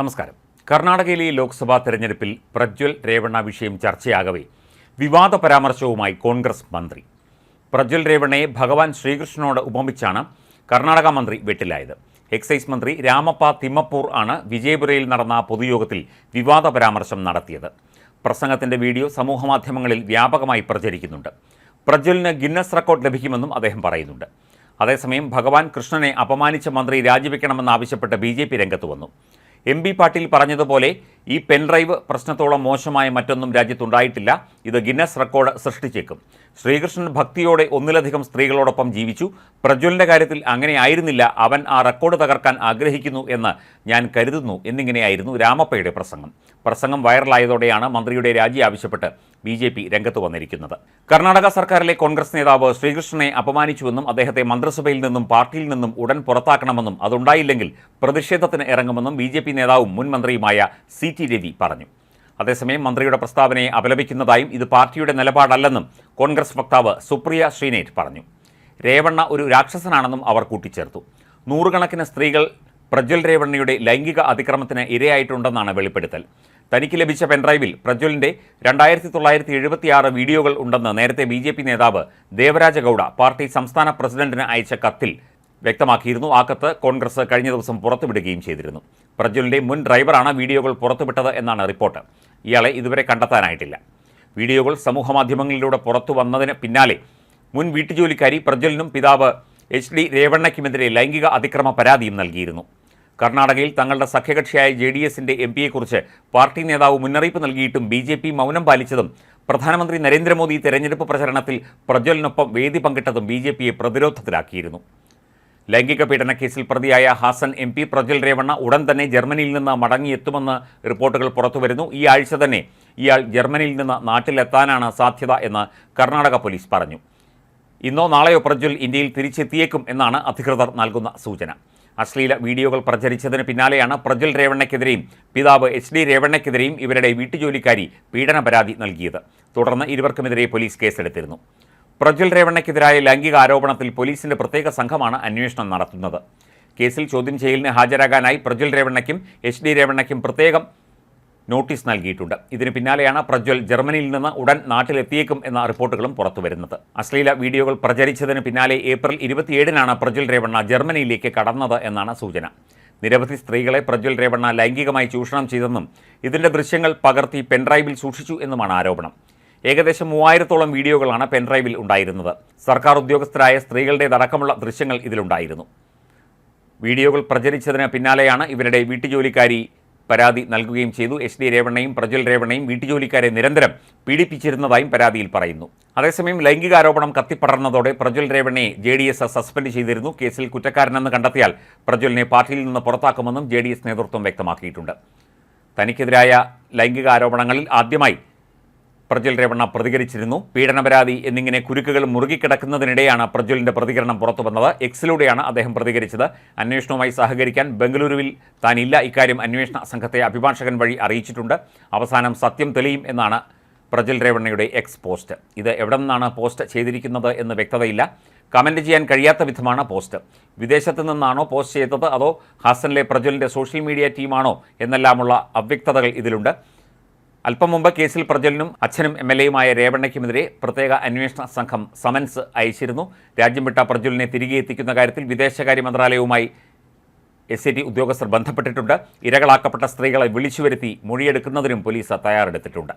നമസ്കാരം. കർണാടകയിലെ ലോക്സഭാ തെരഞ്ഞെടുപ്പിൽ പ്രജ്വൽ രേവണ്ണ വിഷയം ചർച്ചയാകവേ. വിവാദ പരാമർശവുമായി കോൺഗ്രസ് മന്ത്രി. പ്രജ്വൽ രേവണ്ണയെ ഭഗവാൻ ശ്രീകൃഷ്ണനോട് ഉപമിച്ചാണ് കർണാടക മന്ത്രി വെട്ടിലായത്. എക്സൈസ് മന്ത്രി രാമപ്പ തിമ്മപ്പൂർ ആണ് വിജയപുരയിൽ നടന്ന പൊതുയോഗത്തിൽ വിവാദ പരാമർശം നടത്തിയത്. പ്രസംഗത്തിന്റെ വീഡിയോ സമൂഹമാധ്യമങ്ങളിൽ വ്യാപകമായി പ്രചരിക്കുന്നുണ്ട്. പ്രജ്വലിന് ഗിന്നസ് റെക്കോർഡ് ലഭിക്കുമെന്നും അദ്ദേഹം പറയുന്നുണ്ട്. അതേസമയം ഭഗവാൻ കൃഷ്ണനെ അപമാനിച്ച മന്ത്രി രാജിവെക്കണമെന്നാവശ്യപ്പെട്ട് ബി ജെ പി രംഗത്ത് വന്നു. എം ബി പാട്ടീൽ പറഞ്ഞതുപോലെ ഈ പെൻഡ്രൈവ് പ്രശ്നത്തോളം മോശമായ മറ്റൊന്നും രാജ്യത്തുണ്ടായിട്ടില്ല. ഇത് ഗിന്നസ് റെക്കോർഡ് സൃഷ്ടിച്ചേക്കും. ശ്രീകൃഷ്ണൻ ഭക്തിയോടെ ഒന്നിലധികം സ്ത്രീകളോടൊപ്പം ജീവിച്ചു. പ്രജ്വലിന്റെ കാര്യത്തിൽ അങ്ങനെ ആയിരുന്നില്ല. അവൻ ആ റെക്കോർഡ് തകർക്കാൻ ആഗ്രഹിക്കുന്നു എന്ന് ഞാൻ കരുതുന്നു. എന്നിങ്ങനെയായിരുന്നു രാമപ്പയുടെ പ്രസംഗം. പ്രസംഗം വൈറലായതോടെയാണ് മന്ത്രിയുടെ രാജി ആവശ്യപ്പെട്ട് ബി ജെ പി രംഗത്ത് വന്നിരിക്കുന്നത്. കർണാടക സർക്കാരിലെ കോൺഗ്രസ് നേതാവ് ശ്രീകൃഷ്ണനെ അപമാനിച്ചുവെന്നും അദ്ദേഹത്തെ മന്ത്രിസഭയിൽ നിന്നും പാർട്ടിയിൽ നിന്നും ഉടൻ പുറത്താക്കണമെന്നും അതുണ്ടായില്ലെങ്കിൽ പ്രതിഷേധത്തിന് ഇറങ്ങുമെന്നും ബി നേതാവും മുൻ മന്ത്രിയുമായ സി ടി രവി പറഞ്ഞു. അതേസമയം മന്ത്രിയുടെ പ്രസ്താവനയെ അപലപിക്കുന്നതായും ഇത് പാർട്ടിയുടെ നിലപാടല്ലെന്നും കോൺഗ്രസ് വക്താവ് സുപ്രിയ ശ്രീനേറ്റ് പറഞ്ഞു. രേവണ്ണ ഒരു രാക്ഷസനാണെന്നും അവർ കൂട്ടിച്ചേർത്തു. നൂറുകണക്കിന് സ്ത്രീകൾ പ്രജ്വൽ രേവണ്ണയുടെ ലൈംഗിക അതിക്രമത്തിന് ഇരയായിട്ടുണ്ടെന്നാണ് വെളിപ്പെടുത്തൽ. തനിക്ക് ലഭിച്ച പെൻഡ്രൈവിൽ പ്രജ്വലിന്റെ രണ്ടായിരത്തി തൊള്ളായിരത്തി എഴുപത്തിയാറ് വീഡിയോകൾ ഉണ്ടെന്ന് നേരത്തെ ബി ജെ പി നേതാവ് ദേവരാജ ഗൗഡ പാർട്ടി സംസ്ഥാന പ്രസിഡന്റിന് അയച്ച കത്തിൽ വ്യക്തമാക്കിയിരുന്നു. ആ കത്ത് കോൺഗ്രസ് കഴിഞ്ഞ ദിവസം പുറത്തുവിടുകയും ചെയ്തിരുന്നു. പ്രജ്വലിന്റെ മുൻ ഡ്രൈവറാണ് വീഡിയോകൾ പുറത്തുവിട്ടത് എന്നാണ് റിപ്പോർട്ട്. ഇയാളെ ഇതുവരെ കണ്ടെത്താനായിട്ടില്ല. വീഡിയോകൾ സമൂഹമാധ്യമങ്ങളിലൂടെ പുറത്തു വന്നതിന് പിന്നാലെ മുൻ വീട്ടുജോലിക്കാരി പ്രജ്വലിനും പിതാവ് എച്ച് ഡി രേവണ്ണയ്ക്കുമെതിരെ ലൈംഗിക അതിക്രമ പരാതിയും നൽകിയിരുന്നു. കർണാടകയിൽ തങ്ങളുടെ സഖ്യകക്ഷിയായ ജെ ഡി എസിന്റെ എം പിയെക്കുറിച്ച് പാർട്ടി നേതാവ് മുന്നറിയിപ്പ് നൽകിയിട്ടും ബി ജെ പി മൗനം പാലിച്ചതും പ്രധാനമന്ത്രി നരേന്ദ്രമോദി തെരഞ്ഞെടുപ്പ് പ്രചരണത്തിൽ പ്രജ്വലിനൊപ്പം വേദി പങ്കിട്ടതും ബി ജെ പിയെ പ്രതിരോധത്തിലാക്കിയിരുന്നു. ലൈംഗിക പീഡന കേസിൽ പ്രതിയായ ഹാസൻ എം പി പ്രജ്വൽ രേവണ്ണ ഉടൻ തന്നെ ജർമ്മനിയിൽ നിന്ന് മടങ്ങിയെത്തുമെന്ന് റിപ്പോർട്ടുകൾ പുറത്തുവരുന്നു. ഈ ആഴ്ച തന്നെ ഇയാൾ ജർമ്മനിയിൽ നിന്ന് നാട്ടിലെത്താനാണ് സാധ്യത എന്ന് കർണാടക പോലീസ് പറഞ്ഞു. ഇന്നോ നാളെയോ പ്രജ്വൽ ഇന്ത്യയിൽ തിരിച്ചെത്തിയേക്കും എന്നാണ് അധികൃതർ നൽകുന്ന സൂചന. അശ്ലീല വീഡിയോകൾ പ്രചരിച്ചതിന് പിന്നാലെയാണ് പ്രജ്വൽ രേവണ്ണയ്ക്കെതിരെയും പിതാവ് എച്ച് ഡി രേവണ്ണയ്ക്കെതിരെയും ഇവരുടെ വീട്ടുജോലിക്കാരി പീഡന പരാതി നൽകിയത്. തുടർന്ന് ഇരുവർക്കുമെതിരെ പോലീസ് കേസെടുത്തിരുന്നു. പ്രജ്വൽ രേവണ്ണയ്ക്കെതിരായ ലൈംഗിക ആരോപണത്തിൽ പോലീസിന്റെ പ്രത്യേക സംഘമാണ് അന്വേഷണം നടത്തുന്നത്. കേസിൽ ചോദ്യം ചെയ്യലിന് ഹാജരാകാനായി പ്രജ്വൽ രേവണ്ണയ്ക്കും എച്ച് ഡി രേവണ്ണയ്ക്കും പ്രത്യേകം നോട്ടീസ് നൽകിയിട്ടുണ്ട്. ഇതിന് പിന്നാലെയാണ് പ്രജ്വൽ ജർമ്മനിയിൽ നിന്ന് ഉടൻ നാട്ടിലെത്തിയേക്കും എന്ന റിപ്പോർട്ടുകളും പുറത്തുവരുന്നത്. അശ്ലീല വീഡിയോകൾ പ്രചരിച്ചതിന് പിന്നാലെ ഏപ്രിൽ ഇരുപത്തിയേഴിനാണ് പ്രജ്വൽ രേവണ്ണ ജർമ്മനിയിലേക്ക് കടന്നത് എന്നാണ് സൂചന. നിരവധി സ്ത്രീകളെ പ്രജ്വൽ രേവണ്ണ ലൈംഗികമായി ചൂഷണം ചെയ്തെന്നും ഇതിന്റെ ദൃശ്യങ്ങൾ പകർത്തി പെൻഡ്രൈവിൽ സൂക്ഷിച്ചു എന്നുമാണ് ആരോപണം. ഏകദേശം മൂവായിരത്തോളം വീഡിയോകളാണ് പെൻഡ്രൈവിൽ ഉണ്ടായിരുന്നത്. സർക്കാർ ഉദ്യോഗസ്ഥരായ സ്ത്രീകളുടേതടക്കമുള്ള ദൃശ്യങ്ങൾ ഇതിലുണ്ടായിരുന്നു. വീഡിയോകൾ പ്രചരിച്ചതിന് പിന്നാലെയാണ് ഇവരുടെ വീട്ടുജോലിക്കാരി പരാതി നൽകുകയും ചെയ്തു. എച്ച് ഡി രേവണ്ണയും പ്രജ്വൽ രേവണ്ണയും വീട്ടുജോലിക്കാരെ നിരന്തരം പീഡിപ്പിച്ചിരുന്നതായും പരാതിയിൽ പറയുന്നു. അതേസമയം ലൈംഗികാരോപണം കത്തിപ്പടർന്നതോടെ പ്രജ്വൽ രേവണ്ണയെ ജെ ഡി എസ് സസ്പെൻഡ് ചെയ്തിരുന്നു. കേസിൽ കുറ്റക്കാരനെന്ന് കണ്ടെത്തിയാൽ പ്രജ്വലിനെ പാർട്ടിയിൽ നിന്ന് പുറത്താക്കുമെന്നും ജെ നേതൃത്വം വ്യക്തമാക്കിയിട്ടുണ്ട്. തനിക്കെതിരായ ലൈംഗിക ആരോപണങ്ങളിൽ ആദ്യമായി പ്രജ്വൽ രേവണ്ണ പ്രതികരിച്ചിരുന്നു. പീഡന പരാതി എന്നിങ്ങനെ കുരുക്കുകൾ മുറുകിക്കിടക്കുന്നതിനിടെയാണ് പ്രജ്വലിന്റെ പ്രതികരണം പുറത്തു വന്നത്. എക്സിലൂടെയാണ് അദ്ദേഹം പ്രതികരിച്ചത്. അന്വേഷണവുമായി സഹകരിക്കാൻ ബംഗളൂരുവിൽ താനില്ല. ഇക്കാര്യം അന്വേഷണ സംഘത്തെ അഭിഭാഷകൻ വഴി അറിയിച്ചിട്ടുണ്ട്. അവസാനം സത്യം തെളിയും എന്നാണ് പ്രജ്വൽ രേവണ്ണയുടെ എക്സ് പോസ്റ്റ്. ഇത് എവിടെ നിന്നാണ് പോസ്റ്റ് ചെയ്തിരിക്കുന്നത് എന്ന് വ്യക്തതയില്ല. കമന്റ് ചെയ്യാൻ കഴിയാത്ത വിധമാണ് പോസ്റ്റ്. വിദേശത്ത് നിന്നാണോ പോസ്റ്റ് ചെയ്തത്? അതോ ഹാസനിലെ പ്രജ്വലിന്റെ സോഷ്യൽ മീഡിയ ടീമാണോ? എന്നെല്ലാമുള്ള അവ്യക്തതകൾ ഇതിലുണ്ട്. അല്പം മുമ്പ് കേസിൽ പ്രജ്വലനും അച്ഛനും എം എൽ എയുമായ രേവണ്ണയ്ക്കുമെതിരെ പ്രത്യേക അന്വേഷണ സംഘം സമൻസ് അയച്ചിരുന്നു. രാജ്യം വിട്ട പ്രജ്വലിനെ തിരികെ എത്തിക്കുന്ന കാര്യത്തിൽ വിദേശകാര്യ മന്ത്രാലയവുമായി എസ് ഐ ടി ഉദ്യോഗസ്ഥർ ബന്ധപ്പെട്ടിട്ടുണ്ട്. ഇരകളാക്കപ്പെട്ട സ്ത്രീകളെ വിളിച്ചു വരുത്തി മൊഴിയെടുക്കുന്നതിനും പോലീസ് തയ്യാറെടുത്തിട്ടുണ്ട്.